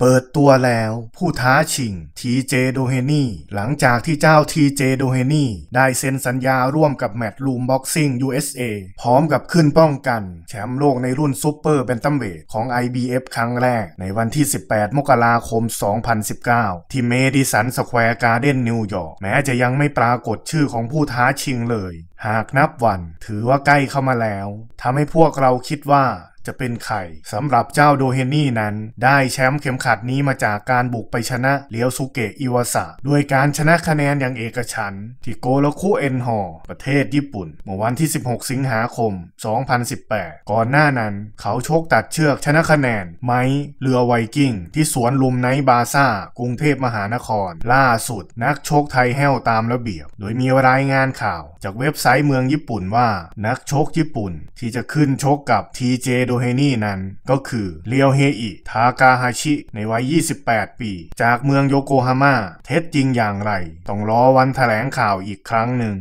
เปิดตัวแล้วผู้ท้าชิงทีเจโดเฮนี่หลังจากที่เจ้าทีเจโดเฮนี่ได้เซ็นสัญญาร่วมกับแมตต์ลูมบ็อกซิ่ง USA พร้อมกับขึ้นป้องกัน แชมป์โลกในรุ่นซูเปอร์เบนตัมเวทของ IBF ครั้งแรกในวันที่ 18 มกราคม 2019 ที่เมดิสันสแควร์การ์เด้นนิวยอร์กแม้จะยังไม่ปรากฏชื่อของผู้ท้าชิงเลย หากนับวันถือว่าใกล้เข้ามาแล้วทำให้พวกเราคิดว่า จะเป็นไข่สำหรับเจ้าโดเฮนี่นั้น ได้แชมป์เข็มขัดนี้มาจากการบุกไปชนะเลียวสุเกะอิวาสะด้วยการชนะคะแนนอย่างเอกฉันที่โกโลคุเอ็นฮอประเทศญี่ปุ่น เมื่อวันที่ 16 สิงหาคม 2018 ก่อนหน้านั้น เขาโชคตัดเชือกชนะคะแนน ไม้เรือไวกิ้ง ที่สวนลุมไนบาซ่ากรุงเทพมหานคร ล่าสุด นักโชคไทยแห้วตามระเบียบ โดยมีรายงานข่าว จากเว็บไซต์เมืองญี่ปุ่นว่า นักโชคญี่ปุ่น ที่จะขึ้นโชกกับทีเจโดเฮนี่นั้น ก็คือเลียวเฮอิทากาฮาชิ ในวัย 28 ปี จากเมืองโยโกฮาม่าเท็จจริงอย่างไร ต้องรอวันแถลงข่าวอีกครั้งหนึ่ง